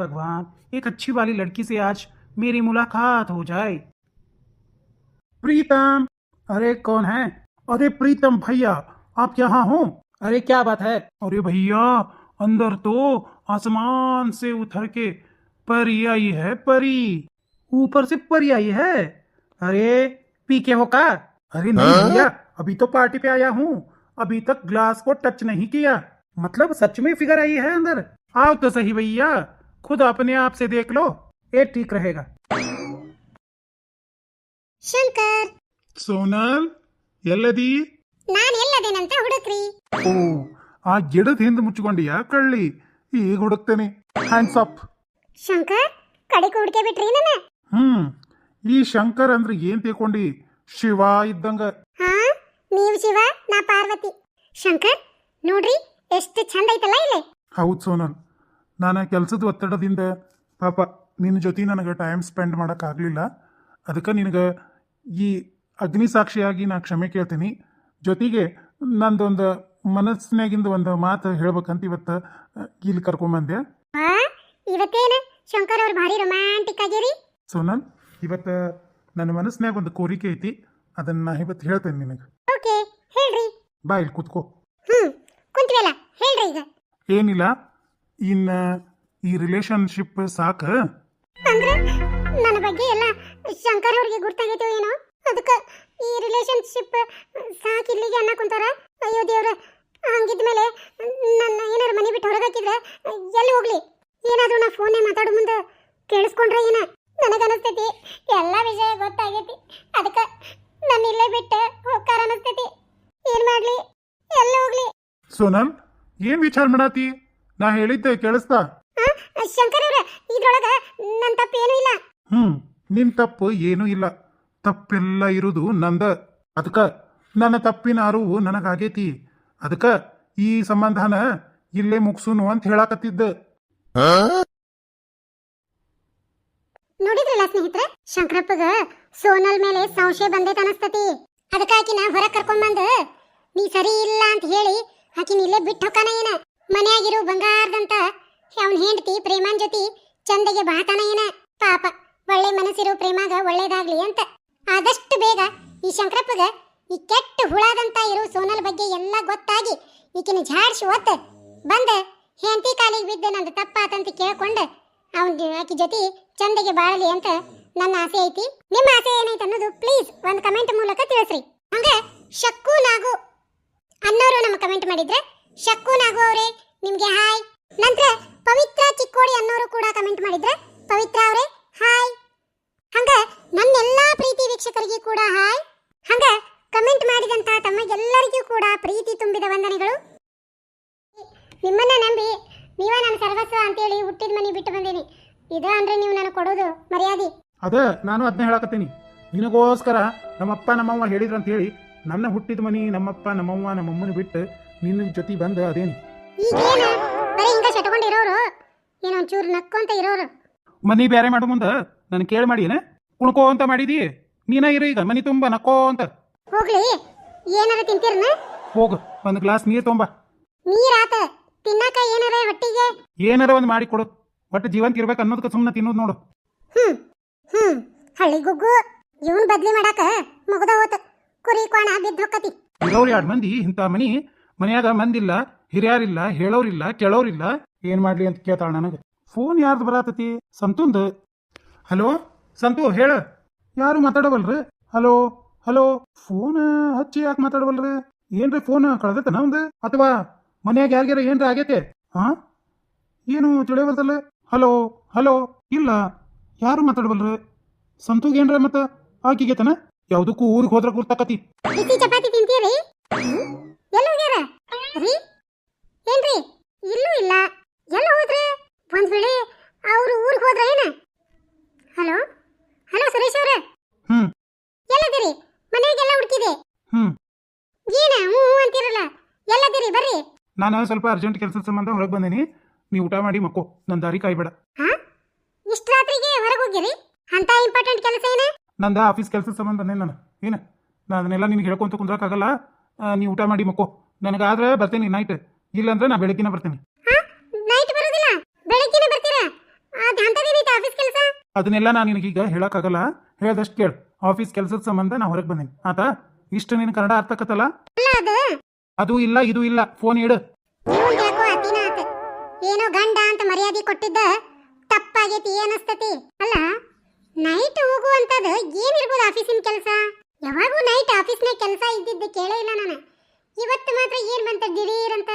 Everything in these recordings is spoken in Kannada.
भगवान एक अच्छी वाली लड़की से आज मेरी मुलाकात हो जाए। प्रीतम अरे कौन है? अरे प्रीतम भैया आप यहाँ हो? अरे क्या बात है? अरे भैया अंदर तो आसमान से उतर के परी आई है परी। ऊपर से परी आई है? अरे पी के हो का? अरे नहीं हाँ? भैया अभी तो पार्टी पे आया हूँ। अभी तक ग्लास को टच नहीं किया। मतलब सच में फिगर आई है अंदर? आओ तो सही भैया। खुद अपने आप से देख लो ये ठीक रहेगा ಶಂಕರ್ ಸೋನಲ್ ಎಲ್ಲದಿ ನಾನ್ ಎಲ್ಲದೇನಂತ ಹುಡುಕ್ರಿ ಓ ಆ ಗಿಡದ ಹಿಂದೆ ಮುಚ್ಕೊಂಡಿಯಾ ಕಳ್ಳಿ ಈಗ ಹುಡುಕ್ತೇನೆ ಹ್ಯಾಂಡ್ಸ್ ಅಪ್ ಶಂಕರ್ ಕಡೆಗೆ ಹುಡ್ಕೆ ಬಿಟ್ರಿ ನನ್ನ ಹ್ಮ್ ಈ ಶಂಕರ್ ಅಂದ್ರೆ ಏನ್ ತಿಳ್ಕೊಂಡಿ ಶಿವ ಇದ್ದಂಗ ಹಾ ನೀವು ಶಿವ ನಾ ಪಾರ್ವತಿ ಶಂಕರ್ ನೋಡ್ರಿ ಎಷ್ಟು ಚಂದ ಐತಲ್ಲ ಇಲ್ಲಿ ಹೌದು ಸೋನಲ್ ನಾನು ಕೆಲಸದ ಒತ್ತಡದಿಂದ ಪಾಪ ನಿನ್ನ ಜೊತೆ ನನಗೆ ಟೈಮ್ ಸ್ಪೆಂಡ್ ಮಾಡೋಕ್ಕಾಗಲಿಲ್ಲ ಅದಕ್ಕೆ ನಿನಗೆ ಈ ಅಗ್ನಿ ಸಾಕ್ಷಿಯಾಗಿ ನಾ ಕ್ಷಮೆ ಕೇಳ್ತೀನಿ. ಜೊತೆಗೆ ನಂದೊಂದು ಮನಸ್ಸಿನಾಗಿಂದ ಒಂದು ಮಾತು ಹೇಳ್ಬೇಕಂತ ಇವತ್ತು ಇಲ್ಲಿ ಕರ್ಕೊಂಬಂದೆ. ಹಾ ಇವತ್ತೇನ? ಶಂಕರ್ ಅವ್ರು ಭಾರಿ ರೊಮ್ಯಾಂಟಿಕ್ ಸೋನಲ್ ಇವತ್ತು ನನ್ನ ಮನಸ್ಸಿನಾಗ ಒಂದು ಕೋರಿಕೆ ಐತಿ. ಅದನ್ನು ನಾ ಇವತ್ತು ಹೇಳ್ತೇನೆ ನಿನಗೆ. ಓಕೆ ಹೇಳ್ರಿ. ಬಾ ಇಲ್ಲಿ ಕೂತ್ಕೋ. ಹ್ಮ್ ಕುಂತ್ವಲ್ಲ ಹೇಳ್ರಿ ಈಗ. ಏನಿಲ್ಲ ಇನ್ನು ಈ ರಿಲೇಶನ್ಶಿಪ್ ಸಾಕು? ಅಂದ್ರೆ ನನ್ನ ಬಗ್ಗೆ ಎಲ್ಲ ಶಂಕರ್ ಅವ್ರಿಗೆ ಗುರ್ತಾಗೈತೋ ಏನೋ? ಅದಕ್ಕೆ ಈ ರಿಲೇಶನ್ಶಿಪ್ ಸಾಕ್ ಇಲ್ಲಿಗೆ ಅನ್ನ ಕುಂತಾರ? ಅಯ್ಯೋ ದೇವ್ರ ಹಂಗಿದ್ಮೇಲೆ ನನ್ನ ಏನಾರು ಮನೆ ಬಿಟ್ಟು ಹೊರಗಾಕಿದ್ರೆ ಎಲ್ಲಿ ಹೋಗ್ಲಿ? ಏನಾದ್ರೂ ನಾ ಫೋನೇ ಮಾತಾಡೋ ಮುಂದೆ ಕೇಳಿಸ್ಕೊಂಡ್ರೆ ಏನ? ನನಗನಿಸ್ತೈತಿ ಎಲ್ಲ ವಿಷಯ ಗೊತ್ತಾಗೈತಿ. ಅದಕ್ಕೆ ನನ್ನ ಇಲ್ಲೇ ಬಿಟ್ಟು ಹೋಗ್ತಾರ ಅನಿಸ್ತೈತಿ. ಏನ್ ಮಾಡ್ಲಿ? ಎಲ್ಲ ಹೋಗ್ಲಿ? ಸೋನಲ್ ಏನ್ ವಿಚಾರ ಮಾಡಾತಿ? ನಾ ಹೇಳಿದ್ದೆ ಕೇಳಿಸ್ತಾ? ಶಂಕರ್ ಅವ್ರ ಇದ್ರೊಳಗ ನನ್ನ ತಪ್ಪೇನೂ ಇಲ್ಲ. ಹ್ಮ್ ನಿನ್ ತಪ್ಪು ಏನೂ ಇಲ್ಲ. ತಪ್ಪೆಲ್ಲ ಇರುದು ನಂದ. ಅದಕ್ಕ ನನ್ನ ತಪ್ಪಿನ ಅರಿವು ನನಗಾಗೈತಿ. ಅದಕ್ಕ ಈ ಸಂಬಂಧನ ಇಲ್ಲೇ ಮುಗಿಸುನು ಅಂತ ಹೇಳಾಕತ್ತಿದ್ದ. ನೋಡಿದ್ರಲ್ಲ ಸ್ನೇಹಿತರೆ ಶಂಕರಪ್ಪಗ ಸೋನಲ್ ಮೇಲೆ ಸಂಶಯ ಬಂದೈತೆ ಅನಸ್ತತಿ ಅದಕ್ಕಾಕಿನ ಹೊರ ಕರ್ಕೊಂಡ್ ಬಂದ ನೀ ಸರಿ ಇಲ್ಲ ಅಂತ ಹೇಳಿ ಆಕಿನ ಇಲ್ಲೇ ಬಿಟ್ಟು ಹೋಗಾನ ಏನ ಮನ್ಯಾಗಿರೋ ಬಂಗಾರದಂತ ಅವನ ಹೆಂಡತಿ ಪ್ರೇಮನ್ ಜೊತೆ ಚಂದಗೆ ಬಾತಾನ ಏನ? ಪಾಪ, ಒಳ್ಳೆ ಮನಸ್ಸಿರೋ ಪ್ರೇಮಾಗ ಒಳ್ಳೇದಾಗ್ಲಿ ಅಂತ. ಆದಷ್ಟು ಬೇಗ ಈ ಶಂಕರಪ್ಪಗ ಈ ಕೆಟ್ಟ ಹುಳದಂತ ಇರೋ ಸೋನಲ್ ಬಗ್ಗೆ ಎಲ್ಲ ಗೊತ್ತಾಗಿ ಈಕಿನ ಝಾಡ್ಸಿ ಒತ್ತ ಬಂದ ಹೆಂಡತಿ ಕಾಲಿಗೆ ಬಿದ್ದು ನಂದು ತಪ್ಪಾತಂತ ಕೇಳ್ಕೊಂಡು ಅವನ ಆಕಿ ಜೊತೆ ಚಂದಗೆ ಬಾಳಲಿ ಅಂತ ನನ್ನ ಆಸೆ ಐತಿ. ನಿಮ್ಮ ಆಸೆ ಏನೈತೆ ಅನ್ನೋದು ಪ್ಲೀಸ್ ಒಂದು ಕಮೆಂಟ್ ಮೂಲಕ ತಿಳಿಸ್ರಿ. ಹಂಗ ಶಕ್ಕು ನಾಗು ಅನ್ನೋರು ನಮ್ಮ ಕಮೆಂಟ್ ಮಾಡಿದ್ರೆ ಶಕ್ಕು ನಾಗು ಅವರೇ ನಿಮ್ಗೆ ಹಾಯ್. ನಂತರ ಪವಿತ್ರ ಚಿಕ್ಕೋಡಿ ಅನ್ನೋರು ಕೂಡ ಕಮೆಂಟ್ ಮಾಡಿದ್ರೆ, ಪವಿತ್ರ ಅವರೇ, ಹಾಯ್. ಹಂಗ ನನ್ನೆಲ್ಲಾ ಪ್ರೀತಿ ವೀಕ್ಷಕರಿಗೆ ಕೂಡ ಹಾಯ್. ಹಂಗ ಕಮೆಂಟ್ ಮಾಡಿದಂತ ತಮಗೆಲ್ಲರಿಗೂ ಕೂಡ ಪ್ರೀತಿ ತುಂಬಿದ ವಂದನೆಗಳು. ನಿಮ್ಮನ್ನ ನಂಬಿ ನೀವ ನನ್ನ ಸರ್ವಸ್ವ ಅಂತೇಳಿ ಹುಟ್ಟಿದ ಮನೆ ಬಿಟ್ಟು ಬಂದೀನಿ. ಇದ ಅಂದ್ರೆ ನೀವು ನನಗೆ ಕೊಡೋದು ಮರ್ಯಾದೆ. ಅದ ನಾನು ಅದನ್ನ ಹೇಳಕತ್ತೀನಿ. ನಿನಗೋಸ್ಕರ ನಮ್ಮಪ್ಪ ನಮ್ಮವ್ವ ಹೇಳಿದ್ರು ಅಂತ ಹೇಳಿ ನನ್ನ ಹುಟ್ಟಿದ ಮನಿ ನಮ್ಮಪ್ಪ ನಮ್ಮವ್ವ ನಮ್ಮಮ್ಮನ ಬಿಟ್ಟು ನಿನ್ನ ಜೊತೆ ಬಂದ ಅದೇನು? ಈಗೇನು? ಬರೀ ಹಿಂಗ ರೀ ಏನು ಒಂಚೂರು ನಕ್ಕೊಂತ ಇರೋರು. ಮನಿ ಬೇರೆ ಮಾಡೋ ಮುಂದೆ. ನಾನು ಕೇಳಿ ಮಾಡಿ ಕುಣಕೋ ಕುಣ್ಕೋ ಅಂತ ಮಾಡಿದಿ? ನೀನ ಇರು ಈಗ ಮನಿ ತುಂಬ ನಕ್ಕೋ ಅಂತ. ಹೋಗ್ಲಿ. ಏನಾರ ತಿಂತೀರ್ನ? ಹೋಗು ಒಂದು ಗ್ಲಾಸ್ ನೀರು ತೊಂಬ. ನೀರಾತ ತಿನ್ನಾಕ ಏನಾರ ಹೊಟ್ಟಿಗೆ? ಏನಾರ ಒಂದು ಮಾಡಿ ಕೊಡು. ಒಟ್ಟು ಜೀವಂತ ಇರ್ಬೇಕು ಅನ್ನೋದಕ್ಕೆ ಸುಮ್ಮನೆ ತಿನ್ನೋದು ನೋಡು. ಹ್ಮ್ ಹ್ಮ್. ಹಳ್ಳಿ ಗುಗ್ಗು. ಇವನ್ ಬದ್ಲಿ ಮಾಡಾಕ ಮಗದ ಹೋತ ಕುರಿ ಕೋಣ ಬಿದ್ದ ಹೊಕ್ಕತಿ. ಇರೋರು ಎರಡು ಮಂದಿ ಇಂಥ ಮನಿ ಮನ್ಯಾಗ ಮಂದಿಲ್ಲ, ಹಿರಿಯಾರಿಲ್ಲ, ಹೇಳೋರಿಲ್ಲ, ಕೇಳೋರಿಲ್ಲ. ಏನ್ ಮಾಡ್ಲಿ ಅಂತ ಕೇಳ್ತಾಳ ನನಗೆ. ಫೋನ್ ಯಾರ್ದು ಬರತತಿ? ಸಂತುಂದ. ಹಲೋ? ಸಂತು, ಹೇಳ. ಯಾರು ಮಾತಾಡವಲ್ರಿ? ಹಲೋ? ಹಲೋ? ಫೋನ್ ಹಚ್ಚಿ ಯಾಕೆ ಮಾತಾಡವಲ್ರಿ? ಏನ್ರಿ ಫೋನ್? ಕಳ್ದೈತನ ಒಂದು ಅಥವಾ ಮನ್ಯಾಗ ಯಾರಿಗಾರ ಏನ್ರ ಆಗೈತೆ? ಹಾ ಏನು ತಿಳಿಯವಲ್ದಲ್ಲ ಹಲೋ? ಹಲೋ? ಇಲ್ಲ. ಯಾರು ಮಾತಾಡಬಲ್ರಿ ಸಂತೂಗ್ ಏನ್ರ ಮತ್ತ? ಆಕಿಗೆತನ? ಯಾವ್ದಕ್ಕೂ ಊರಿಗೆ ಹೋದ್ರ ಗುರ್ತಕತಿ. ಚಪಾತಿ ತಿಂತೀರಿ? ರೀ? ಏನ್ರಿ? ಇಲ್ಲೂ ಇಲ್ಲ. ಎಲ್ಲ ಹೋದ್ರೆ? ಒಂದ್ ವೇಳೆ ಅವ್ರು ಊರಿಗೆ ಹೋದ್ರ ಏನ? ಹಲೋ? ಹಲೋ ಸುರೇಶ್ ಅವ್ರ? ಹ್ಮ್. ಎಲ್ಲದಿರಿ? ಮನೆಗೆಲ್ಲ ಹುಡುಕಿದೆ? ಹ್ಮ್. ಏನ? ಹ್ಞೂ ಹ್ಞೂ ಅಂತೀರಲ್ಲ? ಎಲ್ಲದಿರಿ? ಬರ್ರಿ. ನಾನು ಸ್ವಲ್ಪ ಅರ್ಜೆಂಟ್ ಕೆಲಸದ ಸಂಬಂಧ ಹೊರಗೆ ಬಂದೀನಿ. ನೀವು ಊಟ ಮಾಡಿ ಮಕ್ಕೋ. ನನ್ನ ದಾರಿ ಕಾಯ್ಬೇಡ. ಹಾ? ಇಷ್ಟ ರಾತ್ರಿಗೆ ಹೊರಗೆ ಹೋಗಿರಿ? ಅಂತ ಇಂಪಾರ್ಟೆಂಟ್ ಕೆಲಸ ಏನ? ನಂದ ಆಫೀಸ್ ಕೆಲಸದ ಸಂಬಂಧ ಬಂದೇನಿ ನಾನು. ಏನು? ನಾನು ಅದನ್ನೆಲ್ಲ ನಿನಗೆ ಹೇಳ್ಕೊಂತ ಕುಂದ್ರಕ್ಕಾಗಲ್ಲ ನೀವು ಊಟ ಮಾಡಿ ಮಕ್ಕೋ. ನನಗಾದ್ರೆ ಬರ್ತೀನಿ ನೈಟ್ ಇಲ್ಲಾಂದ್ರೆ ನಾ ಬೆಳಕಿನ ಬರ್ತೀನಿ. ಹಾ? ನೈಟ್ ಬರೋದಿಲ್ಲ? ಬೆಳಗ್ಗೆನೆ ಬರ್ತೀರಾ? ಆಫೀಸ್ ಕೆಲಸ? ಅದನ್ನೆಲ್ಲ ನಾನು ನಿನಗೀಗ ಹೇಳಕ್ಕಾಗಲ್ಲ. ಹೇಳ್ದಷ್ಟು ಕೇಳು. ಆಫೀಸ್ ಕೆಲಸದ ಸಂಬಂಧ ನಾ ಹೊರಗೆ ಬಂದೀನಿ. ಆತಾ? ಇಷ್ಟು ನಿನ್ ಕನ್ನಡ ಅರ್ಥಕತ್ತಲ್ಲ ಅಲ್ಲ ಅದು. ಅದು ಇಲ್ಲ ಇದು ಇಲ್ಲ. ಫೋನ್ ಇಡು. ಯಾಕೋ ಅತಿನ ಆತ. ಏನೋ ಗಂಡ ಅಂತ ಮರ್ಯಾದೆ ಕೊಟ್ಟಿದ್ದ ತಪ್ಪಾಗೈತಿ ಅನಸ್ತತಿ? ಅಲ್ಲ ನೈಟ್ ಹೋಗುವಂತದ್ದು ಏನಿರ್ಬೋದು ಆಫೀಸಿನ ಕೆಲಸ? ಯಾವಾಗೂ ನೈಟ್ ಆಫೀಸ್ನಾಗ ಕೆಲಸ ಇದ್ದಿದ್ದು ಕೇಳೇ ಇಲ್ಲ ನಾನು. ಇವತ್ತು ಮಾತ್ರ ಏನ್ ಬಂತ ಅಂತ?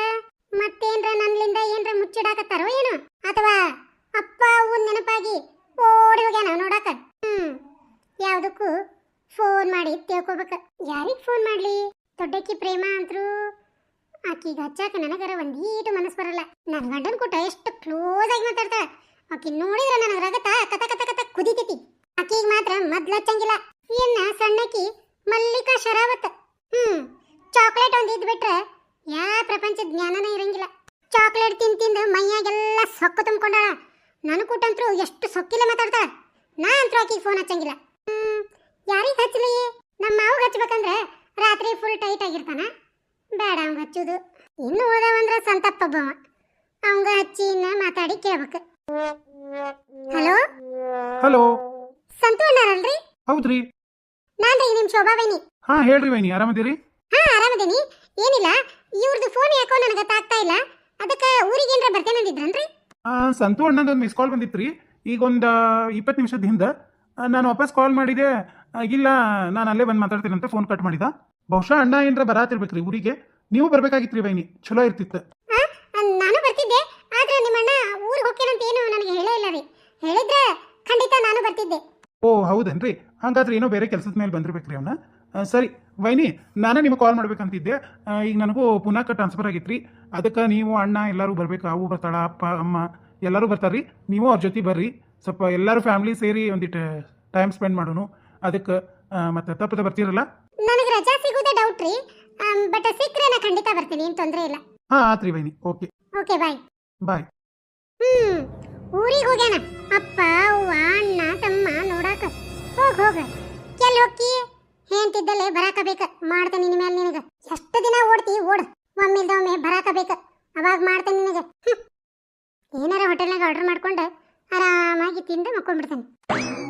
ಮತ್ತೇನ್ರ ನನ್ನಿಂದ ಏನ್ರ ಮುಚ್ಚಿಡಾಕತ್ತಾರೋ ಏನೋ? ಅಥವಾ ಅಪ್ಪ ಅವ್ವ ನೆನಪಾಗಿ ಓಡಿ ಹೋಗ್ಯಾನ ನೋಡಾಕ? ಹ್ಮ್. ಯಾವ್ದಕ್ಕೂ ಫೋನ್ ಮಾಡಿ ತಿಳ್ಕೊಬೇಕ. ಯಾರಿಗ್ ಫೋನ್ ಮಾಡ್ಲಿ? ದೊಡ್ಡಕ್ಕಿ ಪ್ರೇಮ ಅಂತ್ರು. ಆಕಿಗೆ ಹಚ್ಚಾಕ ನನಗರ ಒಂದೀಟು ಮನಸ್ಸು ಬರಲ್ಲ. ನನ್ನ ಗಂಡನ ಕೂಟ ಎಷ್ಟು ಕ್ಲೋಸ್ ಆಗಿ ಮಾತಾಡ್ತಾಳ. ಆಕಿ ನೋಡಿದ್ರೆ ನನಗೆ ರಗತ ಕತ ಕತ ಕತ ಕುದಿತೈತಿ. ಆಕಿಗೆ ಮಾತ್ರ ಮೊದ್ಲು ಹಚ್ಚಂಗಿಲ್ಲ. ಇನ್ನ ಸಣ್ಣಕಿ ಮಲ್ಲಿಕಾ ಶರಾವತ್. ಹ್ಮ್. ಚಾಕ್ಲೇಟ್ ಒಂದು ಇದ್ಬಿಟ್ರೆ ಯಾ ಪ್ರಪಂಚದ ಜ್ಞಾನನೇ ಇರಂಗಿಲ್ಲ. ಚಾಕ್ಲೇಟ್ ತಿಂದು ತಿಂದು ಮೈಯಾಗೆಲ್ಲ ಸೊಕ್ಕು ತುಂಬಿಕೊಂಡಾಳ. ನನ್ನ ಕೂಟಂತ್ರು ಎಷ್ಟು ಸೊಕ್ಕಿಲ್ಲ ಮಾತಾಡ್ತಾಳ. ನಾ ಅಂತೂ ಆಕಿಗೆ ಫೋನ್ ಹಚ್ಚಂಗಿಲ್ಲ. ಹ್ಮ್ ಯಾರಿಗೆ ಹಚ್ಚಲಿ? ನಮ್ಮ ಮಾವು ಹಚ್ಬೇಕಂದ್ರೆ ರಾತ್ರಿ ಫುಲ್ ಟೈಟ್ ಆಗಿರ್ತಾನ. ಬೇಡ ಅವಂಗ ಹಚ್ಚೋದು. ಇನ್ನು ಉಳ್ದವಂದ್ರ ಸಂತಪ್ಪ ಒಬ್ಬವ ಅವಂಗ ಹಚ್ಚಿ ಇನ್ನ ಮಾತಾಡಿ ಕೇಳ್ಬೇಕು. ಹಲೋ? ಹಲೋ? ಸಂತು ಅಣ್ಣರಲ್ರಿ? ಹೌದ್ರಿ. ನಾನ್ರಿ ನಿಮ್ ಶೋಭಾ ಬೈನಿ ಹಾ ಹೇಳ್ರಿ ವೈನಿ. ಆರಾಮದಿರಿ? ಹಾ ಆರಾಮದೇನಿ. ಏನಿಲ್ಲ ಇವ್ರದ್ದು ಫೋನ್ ಯಾಕೋ ನನಗೆ ಗೊತ್ತಾಗ್ತಾ ಇಲ್ಲ. ಅದಕ್ಕೆ ಬರ್ತೇನೆ ಬರ್ತೇನಂದಿದ್ರನ್ರಿ ಆ, ಸಂತು ಅಣ್ಣಂದೊಂದು ಮಿಸ್ ಕಾಲ್ ಬಂದಿತ್ರಿ. ಈಗ ಒಂದು ಇಪ್ಪತ್ತು ನಿಮಿಷದ ಹಿಂದೆ. ಆ, ನಾನು ವಾಪಸ್ ಕಾಲ್ ಮಾಡಿದೆ. ಆ, ಇಲ್ಲ ನಾನು ಅಲ್ಲೇ ಬಂದು ಮಾತಾಡ್ತೀನಿ ಅಂತ ಫೋನ್ ಕಟ್ ಮಾಡಿದ. ಬಹುಶಃ ಅಣ್ಣ ಏನರ ಬರಾತಿರ್ಬೇಕ್ರಿ ಊರಿಗೆ. ನೀವು ಬರ್ಬೇಕಾಗಿತ್ರಿ ಬೈನಿ ಚಲೋ ಇರ್ತಿತ್ತು. ಆ, ನಾನು ಬರ್ತಿದ್ದೆ ಆದ್ರೆ ನಿಮ್ಮ ಅಣ್ಣ ಊರಿಗೆ ಹೋಗ್ತೇನಂತ ಏನು ನನಗೆ ಹೇಳೇ ಇಲ್ಲ ರೀ. ಹೇಳಿದ್ರೆ ಖಂಡಿತ ನಾನು ಬರ್ತಿದ್ದೆ. ಓ ಹೌದೇನ್ರಿ? ಹಾಗಾದ್ರೆ ಏನೋ ಬೇರೆ ಕೆಲಸದ ಮೇಲೆ ಬಂದಿರ್ಬೇಕ್ರಿ ಅವನ. ಸರಿ ವೈನಿ ನಾನು ನಿಮಗೆ ಕಾಲ್ ಮಾಡ್ಬೇಕಂತಿದ್ದೆ. ಈಗ ನನಗೂ ಪುನಃ ಟ್ರಾನ್ಸ್ಫರ್ ಆಗಿತ್ರಿ. ಅದಕ್ಕೆ ನೀವು ಅಣ್ಣ ಎಲ್ಲರೂ ಬರ್ಬೇಕು. ಅವು ಬರ್ತಾಳ ಅಪ್ಪ ಅಮ್ಮ ಎಲ್ಲರೂ ಬರ್ತಾರ್ರಿ. ನೀವು ಅವ್ರ ಜೊತೆ ಬರ್ರಿ. ಸ್ವಲ್ಪ ಎಲ್ಲರೂ ಫ್ಯಾಮಿಲಿ ಸೇರಿ ಒಂದಿಟ್ಟು ಟೈಮ್ ಸ್ಪೆಂಡ್ ಮಾಡೋನು. ಅದಕ್ಕೆ ಮತ್ತೆ ತಪ್ಪದ ಬರ್ತೀರಲ್ಲ? ನನಗೆ ರಜಾ ಸಿಗೋದೇ ಡೌಟ್ ರೀ. ಬಟ್ ಸಿಕ್ಕರೆ ನಾನು ಖಂಡಿತ ಬರ್ತೀನಿ ಏನು ತೊಂದರೆ ಇಲ್ಲ. ಹಾಂ ಆತ್ರಿ ವೈನಿ. ಓಕೆ ಓಕೆ ಬಾಯ್ ಬಾಯ್ ಹ್ಮ್ ಊರಿಗೆ ಹೋಗ್ಯಾನ. ಅಪ್ಪ ಅವ್ವ ಅಣ್ಣ ತಮ್ಮ ನೋಡಾಕ ಹೋಗ್ ಹೋಗ. ಎಲ್ಲಿ ಹೋಗ್ತಿ ಹೇಳ್ತಿದ್ದಲ್ಲೇ ಬರಾಕ ಬೇಕ ಮಾಡ್ತೇನೆ ನಿನ್ನ ಮೇಲೆ ನಿನಗ. ಎಷ್ಟು ದಿನ ಓಡ್ತಿ ಓಡ್. ಒಮ್ಮಿಲ್ದ ಒಮ್ಮೆ ಬರಾಕ ಅವಾಗ ಮಾಡ್ತೇನೆ ನಿನಗೆ. ಏನಾರ ಹೋಟೆಲ್ನಾಗ ಆರ್ಡರ್ ಮಾಡ್ಕೊಂಡು ಆರಾಮಾಗಿ ತಿಂದು ಮಕ್ಕೊಂಡ್ಬಿಡ್ತೇನೆ.